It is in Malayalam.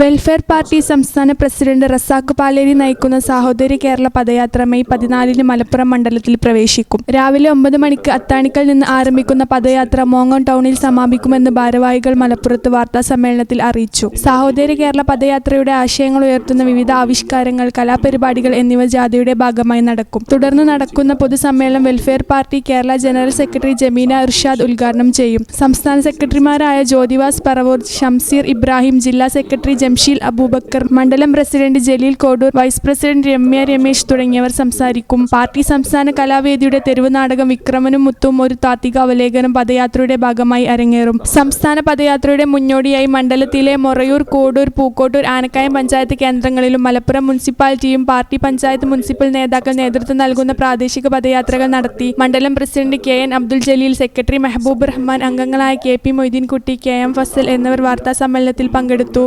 വെൽഫെയർ പാർട്ടി സംസ്ഥാന പ്രസിഡന്റ് റസാഖ് പാലേരി നയിക്കുന്ന സഹോദരി കേരള പദയാത്ര മെയ് പതിനാലിന് മലപ്പുറം മണ്ഡലത്തിൽ പ്രവേശിക്കും. രാവിലെ ഒമ്പത് മണിക്ക് അത്താണിക്കൽ നിന്ന് ആരംഭിക്കുന്ന പദയാത്ര മോങ്ങം ടൗണിൽ സമാപിക്കുമെന്ന് ഭാരവാഹികൾ മലപ്പുറത്ത് വാർത്താ സമ്മേളനത്തിൽ അറിയിച്ചു. സഹോദരി കേരള പദയാത്രയുടെ ആശയങ്ങൾ ഉയർത്തുന്ന വിവിധ ആവിഷ്കാരങ്ങൾ കലാപരിപാടികൾ എന്നിവ ജാഥയുടെ ഭാഗമായി നടക്കും. തുടർന്ന് നടക്കുന്ന പൊതുസമ്മേളനം Welfare Party Kerala general secretary Jameena Irshad ഉദ്ഘാടനം ചെയ്യും. സംസ്ഥാന സെക്രട്ടറിമാരായ ജ്യോതിവാസ് പറവൂർ ഷംസീർ ഇബ്രാഹിം ജില്ലാ സെക്രട്ടറി ജംഷീൽ അബൂബക്കർ മണ്ഡലം president Jaleel Kodur vice president Ramya Ramesh തുടങ്ങിയവർ സംസാരിക്കും. പാർട്ടി സംസ്ഥാന കലാവേദിയുടെ തെരുവ് നാടകം വിക്രമനും മുത്തും ഒരു താത്വിക അവലേഖനം പദയാത്രയുടെ ഭാഗമായി അരങ്ങേറും. സംസ്ഥാന പദയാത്രയുടെ മുന്നോടിയായി മണ്ഡലത്തിലെ മൊറയൂർ കോഡൂർ പൂക്കോട്ടൂർ ആനക്കായം പഞ്ചായത്ത് കേന്ദ്രങ്ങളിലും മലപ്പുറം മുനിസിപ്പാലിറ്റിയും പാർട്ടി പഞ്ചായത്ത് മുനിസിപ്പൽ നേതാക്കൾ നേതൃത്വം നൽകുന്ന പ്രാദേശിക പദയാത്രകൾ നടത്തി. മണ്ഡലം president K N Abdul Jaleel secretary Mehboob Rahman അംഗങ്ങളായ K P Moideenkutty K M Fazal എന്നിവർ വാർത്താ സമ്മേളനത്തിൽ പങ്കെടുത്തു.